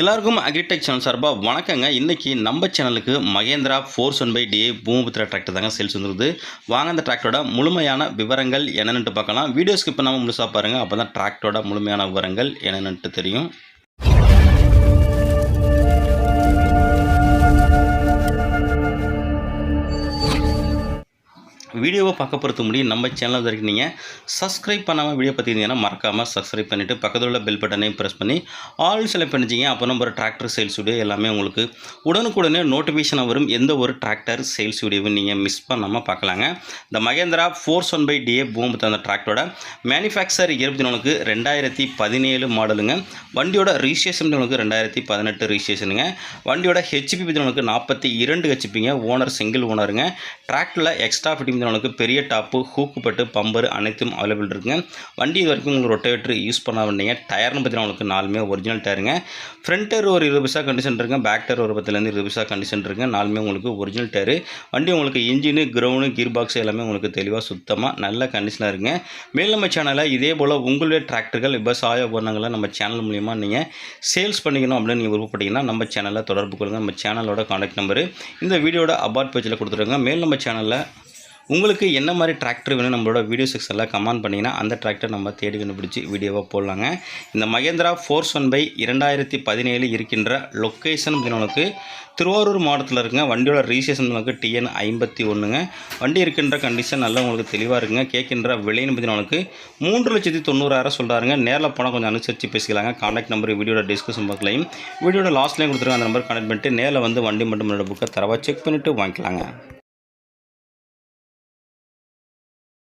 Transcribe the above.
எல்லாருக்கும் agritech channel சார்பாக வணக்கங்க. இன்றைக்கி நம்ம சேனலுக்கு Mahindra four one by DA Bhoomiputra tractor தாங்க சேல்ஸ் வந்துருது வாங்க அந்த டிராக்டரோட முழுமையான விவரங்கள் என்னென்னுட்டு பார்க்கலாம். வீடியோ ஸ்கிப் பண்ணாமல் முழுசாக பாருங்கள் அப்போ தான் டிராக்டரோட முழுமையான விவரங்கள் என்னென்னுட்டு தெரியும். வீடியோவை பார்க்க பொறுத்த முடியும் நம்ம சேனல் வரைக்கும் நீங்கள் சப்ஸ்கிரைப் பண்ணாமல் வீடியோ பார்த்தீங்கன்னா மறக்காமல் சப்ஸ்கிரைப் பண்ணிவிட்டு பக்கத்தில் உள்ள பெல் பட்டனையும் ப்ரெஸ் பண்ணி ஆல் செலக்ட் பண்ணிச்சிங்க அப்போ நம்ம ஒரு டிராக்டர் சேல்ஸ் வீடியோ எல்லாமே உங்களுக்கு உடனுக்குடனே நோட்டிஃபிகேஷனாக வரும். எந்த ஒரு டிராக்டர் சேல்ஸ் வீடியோவும் நீங்கள் மிஸ் பண்ணாமல் பார்க்கலாங்க. இந்த Mahindra fours one by DA பூம்பு தந்த டிராக்டரோட மேனுஃபேக்சர் இருபத்தி நாலுக்கு ரெண்டாயிரத்தி பதினேழு மாடலுங்க வண்டியோட ரிஜிஸ்ட்ரேஷன் உங்களுக்கு ரெண்டாயிரத்தி பதினெட்டு ரிஜிஸ்ட்ரேஷனுங்க வண்டியோட ஹெச்பி பதினொன்று நாற்பத்தி இரண்டு ஹெச்பிங்க ஓனர் சிங்கிள் ஓனருங்க டிராக்டரில் எக்ஸ்ட்ரா ஃபிட்டிங் உங்களுக்கு பெரிய டாப்பு ஹூக்கு பட்டு பம்பர் அனைத்தும் அவைலபிள் இருக்குங்க. வண்டி இது வரைக்கும் உங்களுக்கு ரொட்டேட்டர் யூஸ் பண்ண வந்தீங்க டயர்னு பார்த்தீங்கன்னா உங்களுக்கு நாலுமே ஒரிஜினல் டயருங்க ஃப்ரண்ட் டயர் ஒரு இருபது பைசா கண்டிஷன் இருக்குங்க. பேக் டயர் ஒரு பத்துலேருந்து இருபது பைசா கண்டிஷன் இருக்குங்க. நாலுமே உங்களுக்கு ஒரிஜினல் டயரு வண்டி உங்களுக்கு இன்ஜினு கிரவுண்டு கீர் பாக்ஸ் எல்லாமே உங்களுக்கு தெளிவாக சுத்தமாக நல்ல கண்டிஷனாக இருக்குங்க. மேல் நம்ம சேனலில் இதே போல் உங்களுடைய டிராக்டர்கள் விவசாய உபகரணங்களை நம்ம சேனல் மூலிமா நீங்கள் சேல்ஸ் பண்ணிக்கணும் அப்படின்னு நீங்கள் விருப்பப்பட்டீங்கன்னா நம்ம சேனலில் தொடர்பு கொள்ளுங்கள் நம்ம சேனலோட காண்டாக்ட் நம்பரு இந்த வீடியோட அபார்ட் பேஜில் கொடுத்துருங்க மேல் நம்ம சேனலில் உங்களுக்கு என்ன மாதிரி டிராக்டர் வேணும் நம்மளோட வீடியோ செக்ஷனில் கமெண்ட் பண்ணிங்கன்னா அந்த டிராக்டர் நம்ம தேடி கண்டுபிடிச்சி வீடியோவாக போடலாங்க. இந்த மகேந்திரா ஃபோர்ஸ் ஒன் பை இரண்டாயிரத்தி பதினேழு இருக்கின்ற லொக்கேஷன் உங்களுக்கு திருவாரூர் மாவட்டத்தில் இருக்குங்க. வண்டியோட ரிஜிஸ்ட்ரேஷன் உங்களுக்கு டிஎன் ஐம்பத்தி ஒன்றுங்க வண்டி இருக்கின்ற கண்டிஷன் நல்லா உங்களுக்கு தெளிவாக இருக்குங்க. கேட்கின்ற விலைன்னு பார்த்தீங்கன்னா மூன்று லட்சத்தி தொண்ணூறாயிரம் சொல்கிறாருங்க நேரில் போனால் கொஞ்சம் அனுசரித்து பேசிக்கலாங்க. காண்டாக்ட் நம்பர் வீடியோட டிஸ்கஷன் பாக்ஸ்லையும் வீடியோட லாஸ்ட்லேயும் கொடுத்துருங்க அந்த நம்பர் கனெக்ட் பண்ணிட்டு நேரில் வந்து வண்டி மட்டும் புக்கை தரவாக செக் பண்ணிவிட்டு வாங்கிக்கலாங்க.